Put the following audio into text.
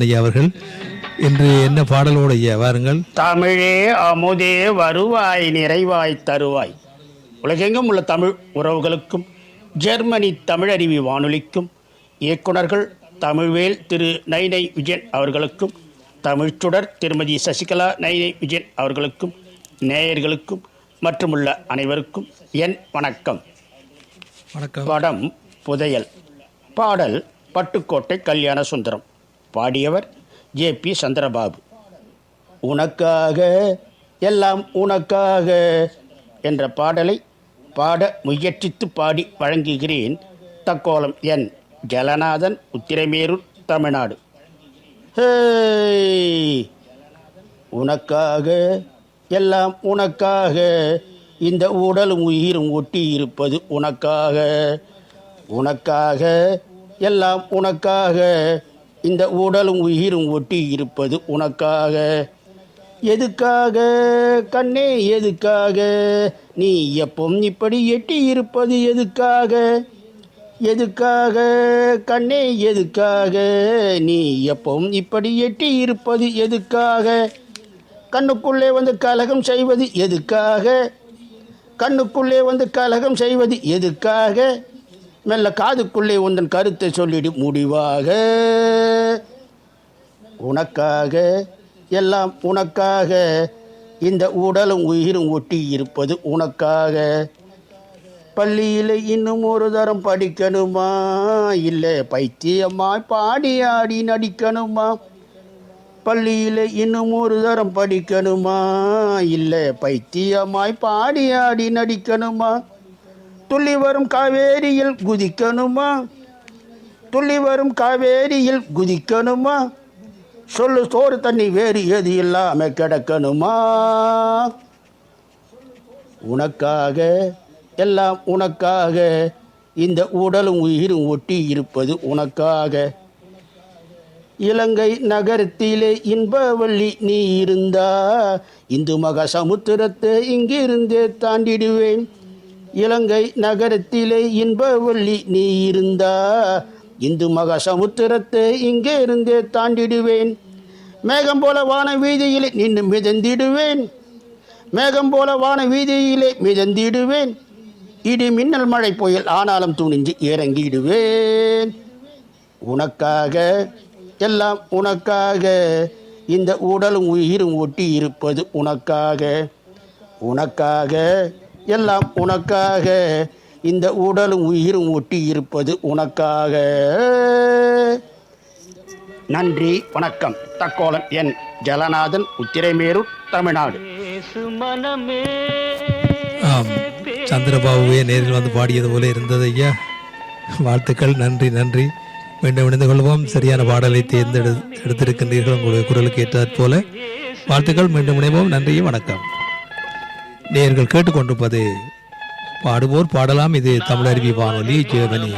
ஐயா அவர்கள் இன்று என்ன பாடலோடு ஐயா வாருங்கள். தமிழே அமுதே வருவாய் நிறைவாய் தருவாய். உலகெங்கும் உள்ள தமிழ் உறவுகளுக்கும் ஜெர்மனி தமிழருவி வானொலிக்கும் இயக்குனர்கள் தமிழ்வேல் திரு நைனை விஜயன் அவர்களுக்கும் தமிழ்ச்சுடர் திருமதி சசிகலா நைனை விஜயன் அவர்களுக்கும் நேயர்களுக்கும் மற்றுமுள்ள அனைவருக்கும் என் வணக்கம். வணக்கம். படம் புதையல். பாடல் பட்டுக்கோட்டை கல்யாண சுந்தரம். பாடியவர் ஜே பி சந்திரபாபு. உனக்காக எல்லாம் உனக்காக என்ற பாடலை பாட முயற்சித்து பாடி வழங்குகிறேன் தக்கோலம் என் ஜலநாதன் உத்திரமேரூர் தமிழ்நாடு. உனக்காக எல்லாம் உனக்காக இந்த உடலும் உயிரும் ஒட்டி இருப்பது உனக்காக. உனக்காக எல்லாம் உனக்காக இந்த உடலும் உயிரும் ஒட்டி இருப்பது உனக்காக. எதுக்காக? கண்ணே எதுக்காக? நீ எப்பவும் இப்படி எட்டி இருப்பது எதுக்காக? எதுக்காக? கண்ணே எதுக்காக? நீ எப்பவும் இப்படி எட்டி இருப்பது எதுக்காக? கண்ணுக்குள்ளே வந்து கலகம் செய்வது எதுக்காக? கண்ணுக்குள்ளே வந்து கலகம் செய்வது எதுக்காக? மெல்ல காதுக்குள்ளே உந்தன் கருத்தை சொல்லிடு முடிவாக. உனக்காக எல்லாம் உனக்காக. இந்த உடலும் உயிரும் ஒட்டி இருப்பது உனக்காக. பள்ளியில் இன்னும் ஒரு தரம் படிக்கணுமா? இல்லை பைத்தியமாய் பாடி ஆடி நடிக்கணுமா? பள்ளியில் இன்னும் ஒரு தரம் படிக்கணுமா? இல்லை பைத்தியமாய் பாடி ஆடி நடிக்கணுமா? துள்ளி வரும் காவேரியில் குதிக்கணுமா? துள்ளி வரும் காவேரியில் குதிக்கணுமா? சொல்லு சோறு தண்ணி வேறு எது இல்லாமல் கிடக்கணுமா? உனக்காக எல்லாம் உனக்காக. இந்த உடலும் உயிரும் ஒட்டி இருப்பது உனக்காக. இலங்கை நகரத்திலே இன்பவள்ளி நீ இருந்தா இந்து மக சமுத்திரத்தை இங்கிருந்தே தாண்டிடுவேன். இலங்கை நகரத்திலே இன்பவள்ளி நீ இருந்தா இந்து மகா சமுத்திரத்தை இங்கே இருந்தே தாண்டிடுவேன். மேகம் போல வான வீதியிலே நின்று மிதந்திடுவேன். மேகம் போல வான வீதியிலே மிதந்திடுவேன். இடி மின்னல் மழை புயல் ஆனாலும் துணிஞ்சு இறங்கிடுவேன். உனக்காக எல்லாம் உனக்காக. இந்த உடலும் உயிரும் ஒட்டி இருப்பது உனக்காக. உனக்காக எல்லாம் உனக்காக. இந்த உடலும் உயிரும் ஒட்டி இருப்பது உனக்காக. நன்றி வணக்கம். தக்கோலம் என் ஜலநாதன் உத்திரமேரூர் தமிழ்நாடு. ஆம் சந்திரபாபுவே நேரில் வந்து பாடியது போல இருந்தது ஐயா. வாழ்த்துக்கள் நன்றி நன்றி. மீண்டும் இணைந்து கொள்வோம். சரியான பாடலை தேர்ந்தெடு எடுத்திருக்கின்றீர்கள். உங்களுடைய குரலுக்கு ஏற்றாற் போல. வாழ்த்துக்கள் மீண்டும் இணைவோம். நன்றி வணக்கம். நேர்கள் கேட்டுக்கொண்டிருப்பது பாடுவோர் பாடலாம். இது தமிழருவி வானொலி ஜெர்மனி.